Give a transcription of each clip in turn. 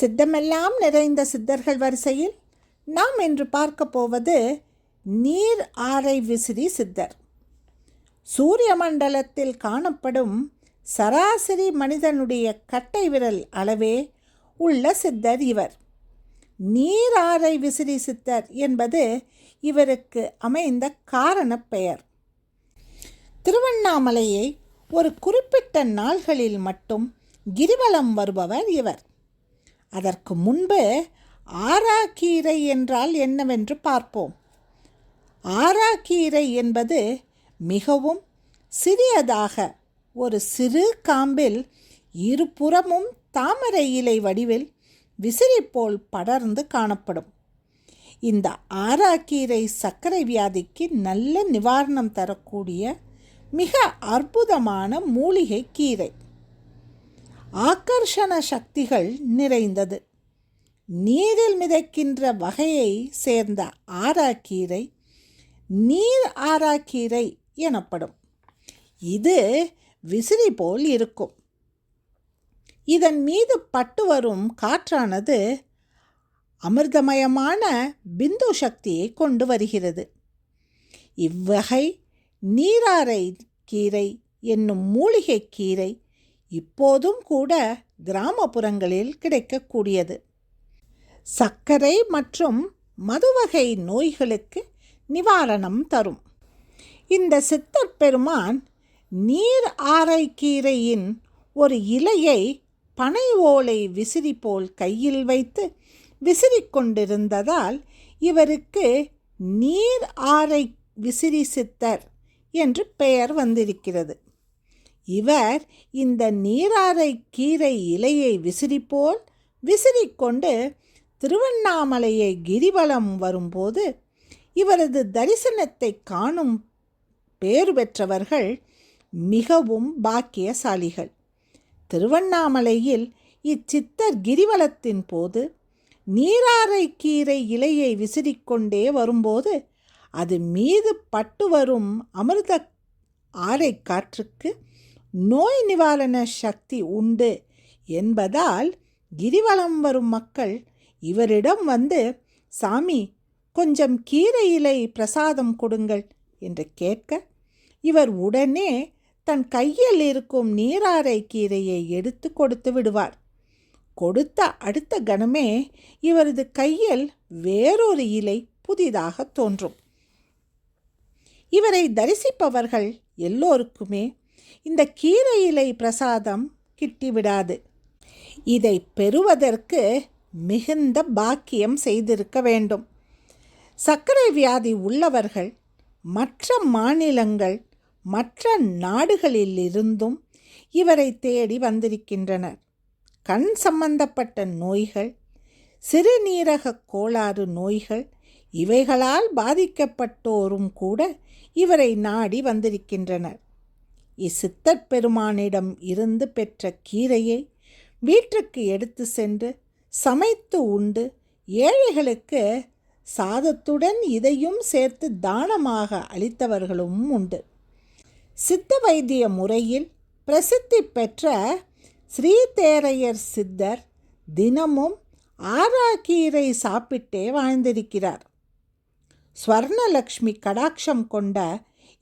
சித்தமெல்லாம் நிறைந்த சித்தர்கள் வரிசையில் நாம் இன்று பார்க்க போவது நீர் ஆரை விசிறி சித்தர். சூரிய மண்டலத்தில் காணப்படும் சராசரி மனிதனுடைய கட்டை விரல் அளவே உள்ள சித்தர் இவர். நீர் ஆரை விசிறி சித்தர் என்பது இவருக்கு அமைந்த காரணப் பெயர். திருவண்ணாமலையை ஒரு குறிப்பிட்ட நாள்களில் மட்டும் கிரிவலம் வருபவர் இவர். அதற்கு முன்பு ஆராக்கீரை என்றால் என்னவென்று பார்ப்போம். ஆராக்கீரை என்பது மிகவும் சிறியதாக ஒரு சிறு காம்பில் இருபுறமும் தாமரை இலை வடிவில் விசிறி போல் படர்ந்து காணப்படும். இந்த ஆராக்கீரை சர்க்கரை வியாதிக்கு நல்ல நிவாரணம் தரக்கூடிய மிக அற்புதமான மூலிகை கீரை. ஆக்கர்ஷண சக்திகள் நிறைந்தது. நீரில் மிதக்கின்ற வகையை சேர்ந்த ஆராக்கீரை நீர் ஆராக்கீரை எனப்படும். இது விசிறி போல் இருக்கும். இதன் மீது பட்டு வரும் காற்றானது அமிர்தமயமான பிந்து சக்தியை கொண்டு வருகிறது. இவ்வகை நீராரை கீரை என்னும் மூலிகை கீரை இப்போதும் கூட கிராமப்புறங்களில் கிடைக்கக்கூடியது. சர்க்கரை மற்றும் மதுவகை நோய்களுக்கு நிவாரணம் தரும். இந்த சித்தர் பெருமான் நீர் ஆரைக்கீரையின் ஒரு இலையை பனை ஓலை விசிறி போல் கையில் வைத்து விசிறிக் கொண்டிருந்ததால் இவருக்கு நீர் ஆரை விசிறி சித்தர் என்று பெயர் வந்திருக்கிறது. இவர் இந்த நீராரை கீரை இலையை விசிறிப்போல் விசிறிக்கொண்டு திருவண்ணாமலையை கிரிவலம் வரும்போது இவரது தரிசனத்தை காணும் பேறு பெற்றவர்கள் மிகவும் பாக்கியசாலிகள். திருவண்ணாமலையில் இச்சித்தர் கிரிவலத்தின் போது நீராரை கீரை இலையை விசிறிக்கொண்டே வரும்போது அது மீது பட்டு வரும் அமிர்த ஆரை காற்றுக்கு நோய் நிவாரண சக்தி உண்டு என்பதால் கிரிவலம் வரும் மக்கள் இவரிடம் வந்து சாமி கொஞ்சம் கீரை இலை பிரசாதம் கொடுங்கள் என்று கேட்க இவர் உடனே தன் கையில் இருக்கும் நீராரை கீரையை எடுத்து கொடுத்து விடுவார். கொடுத்த அடுத்த கணமே இவரது கையில் வேறொரு இலை புதிதாக தோன்றும். இவரை தரிசிப்பவர்கள் எல்லோருக்குமே இந்த கீரை இலை பிரசாதம் கிட்டிவிடாது. இதை பெறுவதற்கு மிகுந்த பாக்கியம் செய்திருக்க வேண்டும். சர்க்கரை வியாதி உள்ளவர்கள் மற்ற மாநிலங்கள் மற்ற நாடுகளிலிருந்தும் இவரை தேடி வந்திருக்கின்றனர். கண் சம்பந்தப்பட்ட நோய்கள் சிறுநீரக கோளாறு நோய்கள் இவைகளால் பாதிக்கப்பட்டோரும் கூட இவரை நாடி வந்திருக்கின்றனர். இச்சித்தர் பெருமானிடம் இருந்து பெற்ற கீரையை வீட்டுக்கு எடுத்து சென்று சமைத்து உண்டு. ஏழைகளுக்கு சாதத்துடன் இதையும் சேர்த்து தானமாக அளித்தவர்களும் உண்டு. சித்த வைத்திய முறையில் பிரசித்தி பெற்ற ஸ்ரீதேரையர் சித்தர் தினமும் ஆராக்கீரை சாப்பிட்டே வாழ்ந்திருக்கிறார். ஸ்வர்ணலக்ஷ்மி கடாட்சம் கொண்ட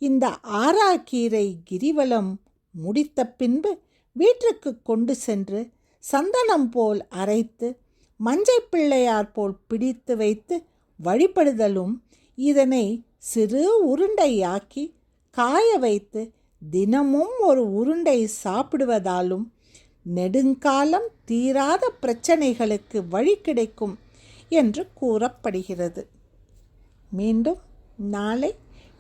இந்த ஆறாக்கீரை கிரிவலம் முடித்த பின்பு வீட்டிற்கு கொண்டு சென்று சந்தனம் போல் அரைத்து மஞ்சை பிள்ளையார் போல் பிடித்து வைத்து வழிபடுதலும் இதனை சிறு உருண்டையாக்கி காய வைத்து தினமும் ஒரு உருண்டை சாப்பிடுவதாலும் நெடுங்காலம் தீராத பிரச்சனைகளுக்கு வழி கிடைக்கும் என்று கூறப்படுகிறது. மீண்டும் நாளை